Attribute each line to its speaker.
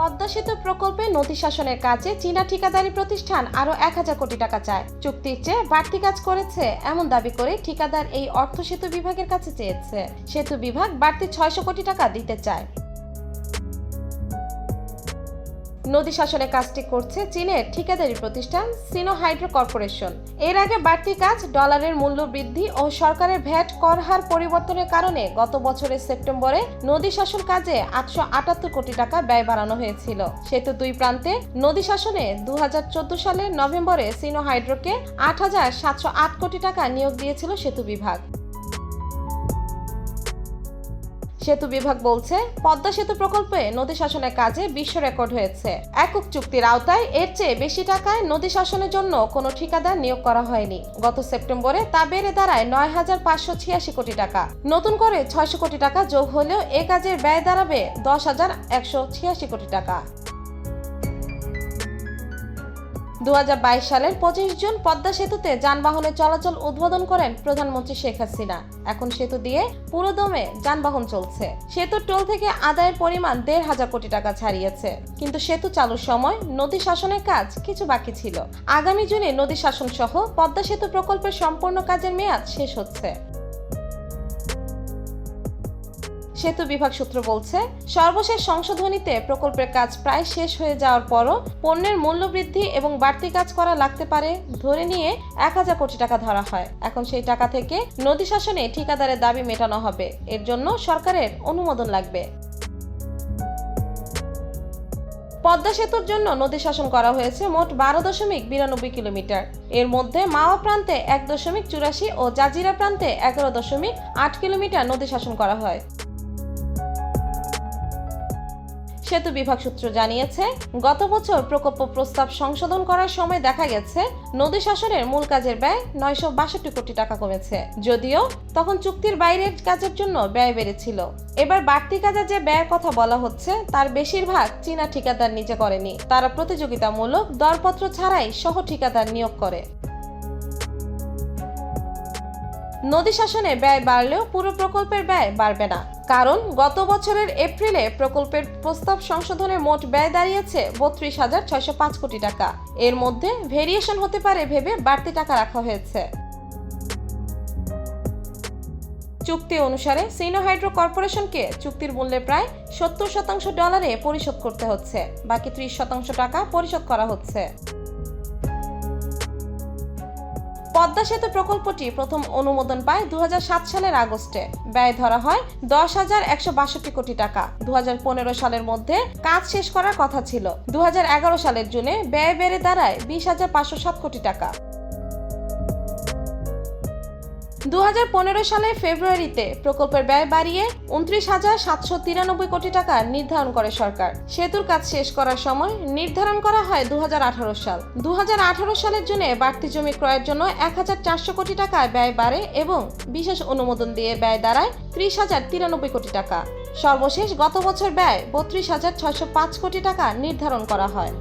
Speaker 1: পদ্মা সেতু প্রকল্পে নদী শাসনের কাজে চীনা ঠিকাদারি প্রতিষ্ঠান আরও এক হাজার কোটি টাকা চায়। চুক্তির চেয়ে বাড়তি কাজ করেছে এমন দাবি করে ঠিকাদার এই অর্থ সেতু বিভাগের কাছে চেয়েছে। সেতু বিভাগ বাড়তি ছয়শো কোটি টাকা দিতে চায়। নদী শাসনের কাজটি করছে চীনের ঠিকাদারি প্রতিষ্ঠান সিনো হাইড্রো কর্পোরেশন। এর আগে বাড়তি কাজ ডলারের মূল্য বৃদ্ধি ও সরকারের ভ্যাট কর হার পরিবর্তনের কারণে গত বছরের সেপ্টেম্বরে নদী শাসন কাজে আটশো আটাত্তর কোটি টাকা ব্যয় বাড়ানো হয়েছিল। সেতু দুই প্রান্তে নদী শাসনে দু সালের নভেম্বরে সিনো হাইড্রোকে আট হাজার সাতশো আট কোটি টাকা নিয়োগ দিয়েছিল সেতু বিভাগ। সেতু বিভাগ বলছে, পদ্মা সেতু প্রকল্পে নদী শাসনের কাজে বিশ্ব রেকর্ড হয়েছে। একক চুক্তির আওতায় এর চেয়ে বেশি টাকায় নদী শাসনের জন্য কোনো ঠিকাদার নিয়োগ করা হয়নি। গত সেপ্টেম্বরে তা বেড়ে দাঁড়ায় নয় হাজার পাঁচশো ছিয়াশি কোটি টাকা। নতুন করে ছয়শো কোটি টাকা যোগ হলেও এ কাজের ব্যয় দাঁড়াবে দশ হাজার একশো ছিয়াশি কোটি টাকা। দু সালের পঁচিশ জুন পদ্মা সেতুতে যানবাহনের চলাচল উদ্বোধন করেন প্রধানমন্ত্রী শেখ হাসিনা। এখন সেতু দিয়ে পুরো দমে যানবাহন চলছে। সেতুর টোল থেকে আদায়ের পরিমাণ দেড় হাজার কোটি টাকা ছাড়িয়েছে। কিন্তু সেতু চালুর সময় নদী শাসনের কাজ কিছু বাকি ছিল। আগামী জুনে নদী শাসন সহ পদ্মা সেতু প্রকল্পের সম্পূর্ণ কাজের মেয়াদ শেষ হচ্ছে। সেতু বিভাগ সূত্র বলছে, সর্বশেষ সংশোধনীতে প্রকল্পের কাজ প্রায় শেষ হয়ে যাওয়ার পরও পণ্যের মূল্য বৃদ্ধি এবং বাড়তি কাজ করা লাগতে পারে ধরে নিয়ে এক হাজার কোটি টাকা ধরা হয়। এখন সেই টাকা থেকে নদী শাসনে ঠিকাদারের দাবি মেটানো হবে। এর জন্য সরকারের অনুমোদন লাগবে। পদ্মা সেতুর জন্য নদী শাসন করা হয়েছে মোট বারো দশমিক বিরানব্বই কিলোমিটার। এর মধ্যে মাওয়া প্রান্তে এক দশমিক চুরাশি ও জাজিরা প্রান্তে এগারো দশমিক আট কিলোমিটার নদী শাসন করা হয়। সেতু বিভাগ সূত্র জানিয়েছে, গত বছর প্রকল্প প্রস্তাব সংশোধন করার সময় দেখা গেছে, নদী শাসনের মূল কাজের ব্যয় নয়শো বাষট্টি কোটি টাকা কমেছে। যদিও তখন চুক্তির বাইরের কাজের জন্য ব্যয় বেড়েছিল। এবার বাড়তি কাজে যে ব্যয়ের কথা বলা হচ্ছে, তার বেশিরভাগ চীনা ঠিকাদার নিজে করেনি। তারা প্রতিযোগিতামূলক দরপত্র ছাড়াই সহ ঠিকাদার নিয়োগ করে। নদী শাসনে ব্যয় বাড়লেও পুরো প্রকল্পের ব্যয় বাড়বে না। কারণ গত বছরের এপ্রিলে প্রকল্পের প্রস্তাব সংশোধনের মোট ব্যয় দাঁড়িয়েছে বত্রিশ হাজার ছয়শো পাঁচ কোটি টাকা। এর মধ্যে ভেরিয়েশন হতে পারে ভেবে বাড়তি টাকা রাখা হয়েছে। চুক্তি অনুসারে সিনো হাইড্রো কর্পোরেশনকে চুক্তির মূল্যে প্রায় সত্তর শতাংশ ডলারে পরিশোধ করতে হচ্ছে। বাকি ত্রিশ শতাংশ টাকা পরিশোধ করা হচ্ছে। পদ্মা সেতু প্রকল্পটি প্রথম অনুমোদন পায় দু হাজার সাত সালের আগস্টে। ব্যয় ধরা হয় দশ হাজার একশো বাষট্টি কোটি টাকা। দু হাজার পনেরো সালের মধ্যে কাজ শেষ করার কথা ছিল। দু হাজার এগারো সালের জুনে ব্যয় বেড়ে দাঁড়ায় বিশ হাজার পাঁচশো সাত কোটি টাকা। দু হাজার পনেরো সালে ফেব্রুয়ারিতে প্রকল্পের ব্যয় বাড়িয়ে উনত্রিশ হাজার সাতশো তিরানব্বই কোটি টাকা নির্ধারণ করে সরকার। সেতুর কাজ শেষ করার সময় নির্ধারণ করা হয় দু হাজার আঠারো সাল। দু হাজার আঠারো সালের জন্য বাড়তি জমি ক্রয়ের জন্য এক হাজার চারশো কোটি টাকা ব্যয় বাড়ে এবং বিশেষ অনুমোদন দিয়ে ব্যয় দাঁড়ায় ত্রিশ হাজার তিরানব্বই কোটি টাকা। সর্বশেষ গত বছর ব্যয় বত্রিশ হাজার ছয়শো পাঁচ কোটি টাকা নির্ধারণ করা হয়।